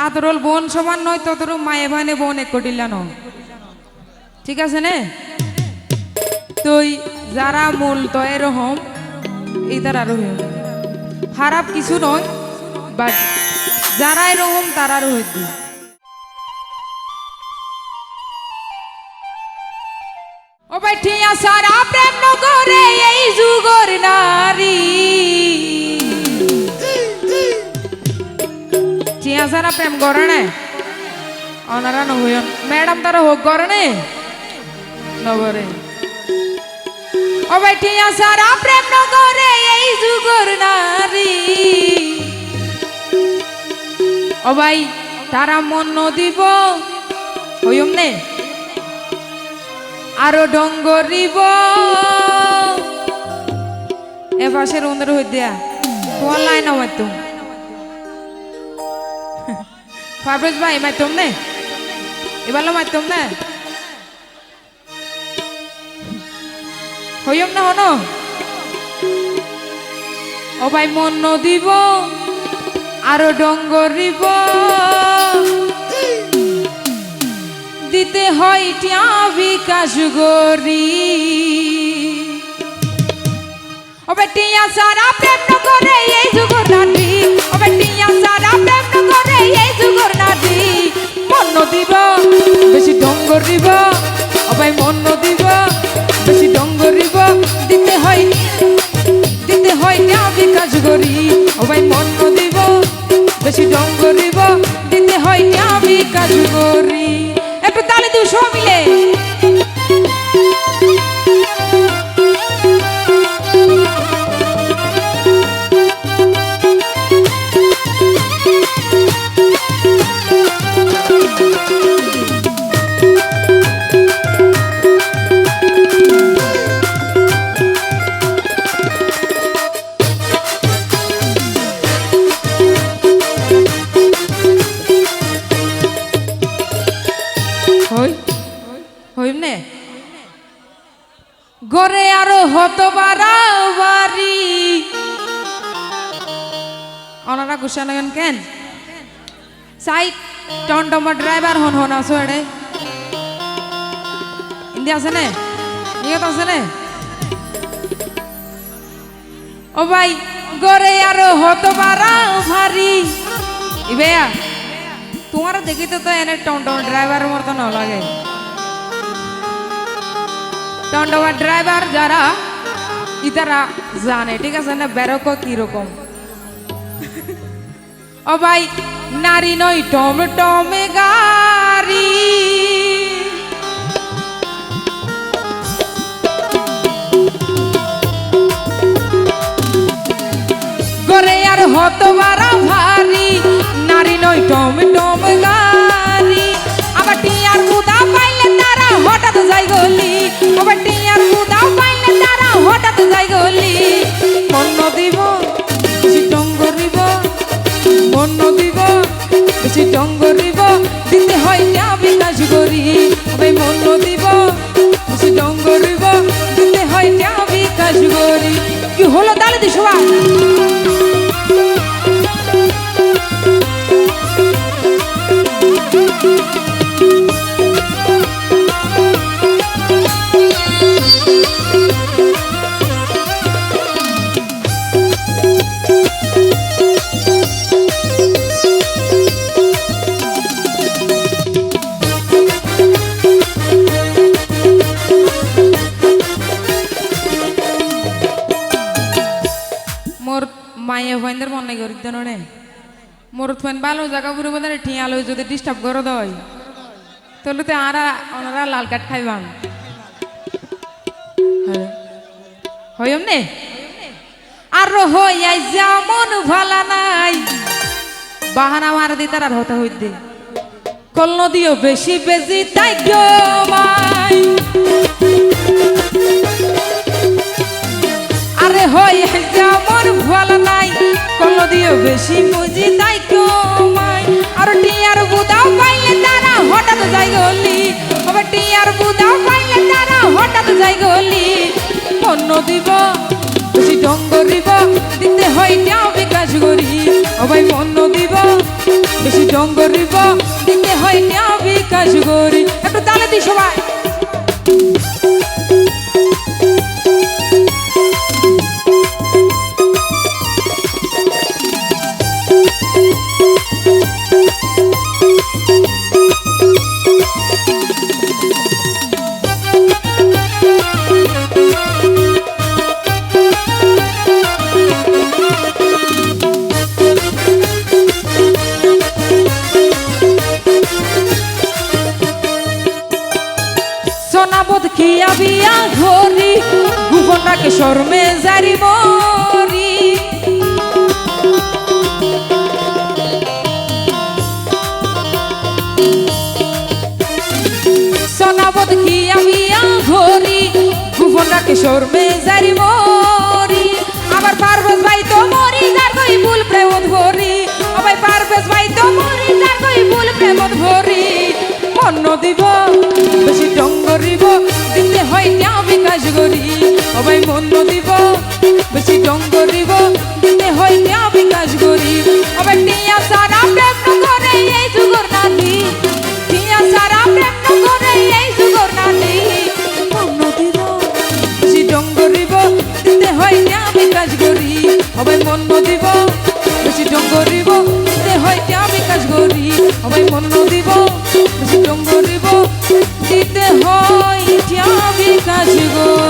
আতরল বোন সমান নয় ততর মায়ে ভানে বোন এক কটিল্লা ন ঠিক আছে নে? তুই যারা মূল তো এরকম এই তার আরও খারাপ কিছু নয়, বাট যারা এরকম তারারও হইতে ও বেঠিয়া সারা প্রেম নগরে এই যুগর নারী করে না অনারা নহয়ন ম্যাডাম তারা হোক নে নগরে ও বেঠিয়া সারা প্রেম নগরে এই যুগর নারী ও ভাই তারা মন দিব হইম নে আরও ডঙ্গরিব এ পাশের উন্দর হই দিয়া তোমার লাইন মাধ্যম ফাবরেজ ভাই মাধ্যম নে এবার মাধ্যম না হইম না হনো ও ভাই মন দিব আরও ডঙ্গরিব দিতে হয় টিয়া বিকাশ গরি ও ভাই বেটিয়া সারা প্রেম করে এই যুগর নাটি টিয়া করি। ও ভাই মন দিব, বেশি ডঙ্গর করিব, দিতে হয় আমি কাজ করি। একটু তালে দিও সব মিলে। হইম নে গরে আরও হত বাড়ি। অনারা গুসানগন কেন? সাইড টমটম ড্রাইভার হন হন, আসো এড়ে। ইন্দি আছে নে? নিয়ত আছে নে? ও ভাই গরে আরও হত ভারি ইবেয়া তোমার দেখিতে তো এনে টমটম ড্রাইভার মতো ন লাগে টমটম ড্রাইভার যারা, ইতারা জানে, ঠিক আছে না? বেরোক কীরকম। ও ভাই, নারী নই টমটমে গাড়ি। গরে আর হত ভারী, নারী নই টমটম মোর মায়ে ভাইদের মনে করি রে। মোর ফেন ভালো জায়গা পুরো মধ্যে ঠিয়া লই যদি ডিস্টার্ব করে দই তাহলে তো আরা ওনারা লাল কাঠ খাইবান হইম নে? আর হইয়াই যেমন ভালা নাই। বাহানা মার দি তার আর হতে হইতে। কল নদীও বেশি বেশি তাই গো মাই। বেশি বুঝি তাই কমাই আর টিয়ার বুদাও পাইলে তারা হঠাৎ যাই গলি। হবে টিয়ার বুদাও পাইলে তারা হঠাৎ যাই গলি। অন্য দিব, বেশি ডঙ্গ দিব, দিতে হয় যাও বিকাশ করি। ভাই অন্য দিব, বেশি ডঙ্গরিব দিতে হয় টিয়া বিকাশ গরি একটু তালে দি সবাই। শর্মে জারি মরি। সোনাবত খিয়া বিয়া ঘরি গুবনটাকে শর্মে জারি মরি। আবার পারভেজ ভাই তো মরি যার কই ভুল প্রেমত ভরি? পারভেজ ভাই তো মরি কই ভুল প্রেমত ভরি? মন্ন দিব, বেশি ডঙ্গরিব দিতে হয় টিয়া বিকাশ গরি সবাই মন্ন দিব, বেশি ডঙ্গরিব দিতে হয় টিয়া বিকাশ গরি আবার টিয়া সারা প্রেম করে এই যুগর নানি টিয়া সারা প্রেম করে এই যুগর নানি মন্ন দিব, বেশি ডঙ্গরিব দিতে হয় গরি সবাই মন্ন দিব, বেশি ডঙ্গরিব হয় বিকাশ গরি সবাই মন্ন দিব বেশি ডঙ্গরিব দিতে হয় বিকাশ গরি